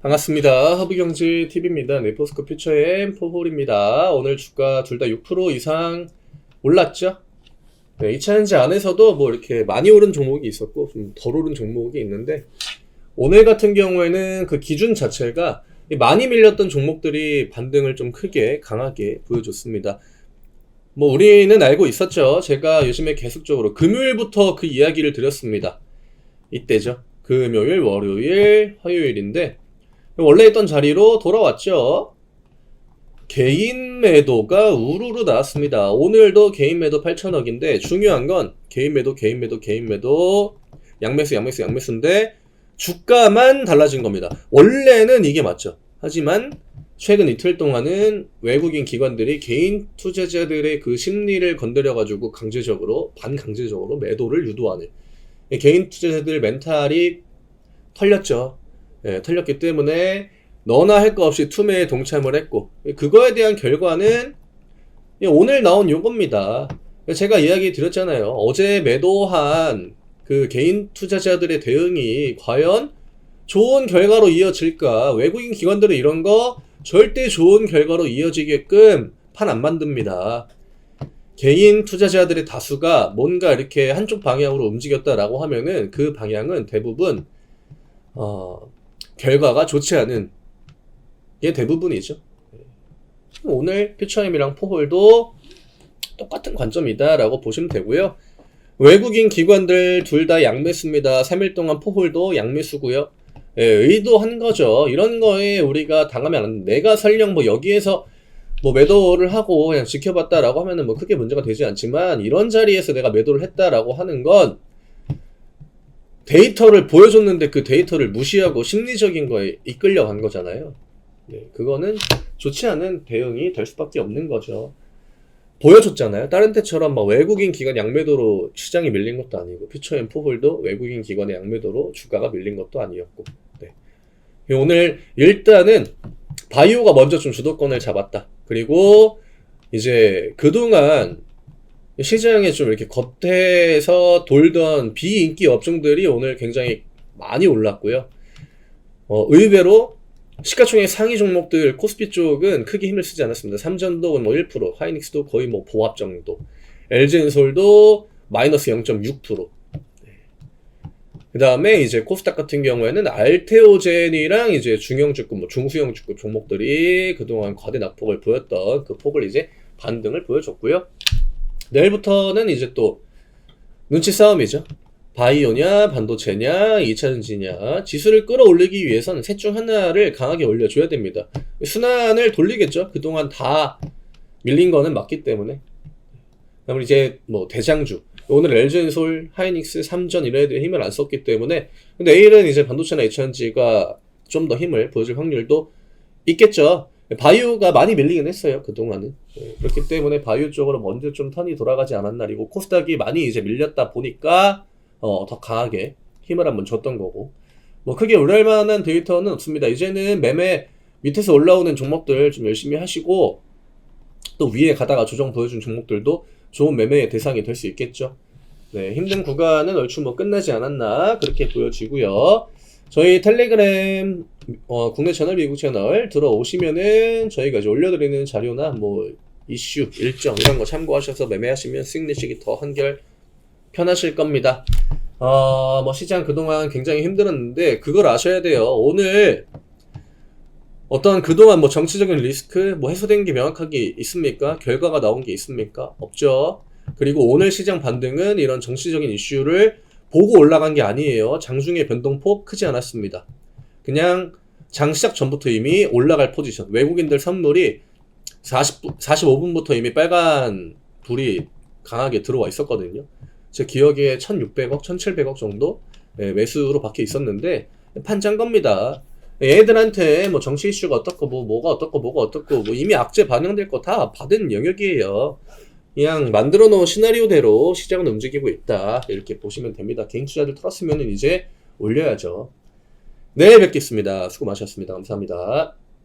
반갑습니다. 허브경제TV입니다. 네포스코 퓨처의 포홀입니다. 오늘 주가 둘 다 6% 이상 올랐죠? 네, 2차전지 안에서도 뭐 이렇게 많이 오른 종목이 있었고, 좀 덜 오른 종목이 있는데, 오늘 같은 경우에는 그 기준 자체가 이 많이 밀렸던 종목들이 반등을 좀 크게, 강하게 보여줬습니다. 뭐, 우리는 알고 있었죠. 제가 요즘에 계속적으로 금요일부터 그 이야기를 드렸습니다. 이때죠. 금요일, 월요일, 화요일인데, 원래 있던 자리로 돌아왔죠. 개인 매도가 우르르 나왔습니다. 오늘도 개인 매도 8천억인데 중요한 건 개인 매도, 개인 매도, 개인 매도, 양매수, 양매수, 양매수인데 주가만 달라진 겁니다. 원래는 이게 맞죠. 하지만 최근 이틀 동안은 외국인 기관들이 개인 투자자들의 그 심리를 건드려가지고 강제적으로, 반강제적으로 매도를 유도하는 개인 투자자들 멘탈이 털렸죠. 예, 털렸기 때문에 너나 할거 없이 투매에 동참을 했고 그거에 대한 결과는 오늘 나온 요겁니다. 제가 이야기 드렸잖아요. 어제 매도한 그 개인 투자자들의 대응이 과연 좋은 결과로 이어질까? 외국인 기관들은 이런 거 절대 좋은 결과로 이어지게끔 판 안 만듭니다. 개인 투자자들의 다수가 뭔가 이렇게 한쪽 방향으로 움직였다라고 하면은 그 방향은 대부분 어, 결과가 좋지 않은 게 대부분이죠. 오늘 퓨처엠이랑 포홀도 똑같은 관점이다라고 보시면 되고요. 외국인 기관들 둘 다 양매수입니다. 3일 동안 포홀도 양매수고요. 예, 의도한 거죠. 이런 거에 우리가 당하면 안 돼. 내가 설령 뭐 여기에서 뭐 매도를 하고 그냥 지켜봤다라고 하면은 뭐 크게 문제가 되지 않지만 이런 자리에서 내가 매도를 했다라고 하는 건 데이터를 보여줬는데 그 데이터를 무시하고 심리적인 거에 이끌려 간 거잖아요. 네, 그거는 좋지 않은 대응이 될 수밖에 없는 거죠. 보여줬잖아요. 다른 때처럼 막 외국인 기관 양매도로 시장이 밀린 것도 아니고 퓨처앤 포홀도 외국인 기관의 양매도로 주가가 밀린 것도 아니었고. 네. 오늘 일단은 바이오가 먼저 좀 주도권을 잡았다. 그리고 이제 그동안 시장에 좀 이렇게 겉에서 돌던 비인기 업종들이 오늘 굉장히 많이 올랐고요. 어, 의외로 시가총액 상위 종목들 코스피 쪽은 크게 힘을 쓰지 않았습니다. 삼전도 뭐 1%, 하이닉스도 거의 뭐 보합 정도, LG엔솔도 마이너스 0.6%. 그 다음에 이제 코스닥 같은 경우에는 알테오젠이랑 이제 중형주급, 뭐 중수형주급 종목들이 그동안 거대 낙폭을 보였던 그 폭을 이제 반등을 보여줬고요. 내일부터는 이제 또 눈치 싸움이죠. 바이오냐, 반도체냐, 2차전지냐, 지수를 끌어올리기 위해서는 셋 중 하나를 강하게 올려줘야 됩니다. 순환을 돌리겠죠. 그동안 다 밀린 거는 맞기 때문에. 그럼 이제 뭐 대장주. 오늘 LG엔솔, 하이닉스, 삼전 이런 애들이 힘을 안 썼기 때문에. 근데 내일은 이제 반도체나 2차전지가 좀 더 힘을 보여줄 확률도 있겠죠. 바이오가 많이 밀리긴 했어요 그동안은. 네, 그렇기 때문에 바이오 쪽으로 먼저 좀 턴이 돌아가지 않았나 그리고 코스닥이 많이 이제 밀렸다 보니까 어, 더 강하게 힘을 한번 줬던 거고. 뭐 크게 우려할 만한 데이터는 없습니다. 이제는 매매 밑에서 올라오는 종목들 좀 열심히 하시고 또 위에 가다가 조정 보여준 종목들도 좋은 매매의 대상이 될 수 있겠죠. 네, 힘든 구간은 얼추 뭐 끝나지 않았나 그렇게 보여지고요 저희 텔레그램 어, 국내 채널, 미국 채널 들어오시면은 저희가 이제 올려드리는 자료나 뭐 이슈, 일정 이런 거 참고하셔서 매매하시면 수익 내시기 더 한결 편하실 겁니다. 어, 뭐 시장 그동안 굉장히 힘들었는데 그걸 아셔야 돼요. 오늘 어떤 그동안 뭐 정치적인 리스크 뭐 해소된 게 명확하게 있습니까? 결과가 나온 게 있습니까? 없죠. 그리고 오늘 시장 반등은 이런 정치적인 이슈를 보고 올라간 게 아니에요. 장중의 변동폭 크지 않았습니다. 그냥 장 시작 전부터 이미 올라갈 포지션. 외국인들 선물이 40, 45분부터 이미 빨간 불이 강하게 들어와 있었거든요. 제 기억에 1600억, 1700억 정도 네, 매수로 밖에 있었는데 판장 겁니다. 얘들한테 뭐 정치 이슈가 어떻고 뭐 뭐가 어떻고 뭐가 어떻고 뭐 이미 악재 반영될 거 다 받은 영역이에요. 그냥 만들어 놓은 시나리오대로 시장은 움직이고 있다. 이렇게 보시면 됩니다. 개인 투자들 털었으면 이제 올려야죠. 내일 뵙겠습니다. 수고 많으셨습니다. 감사합니다.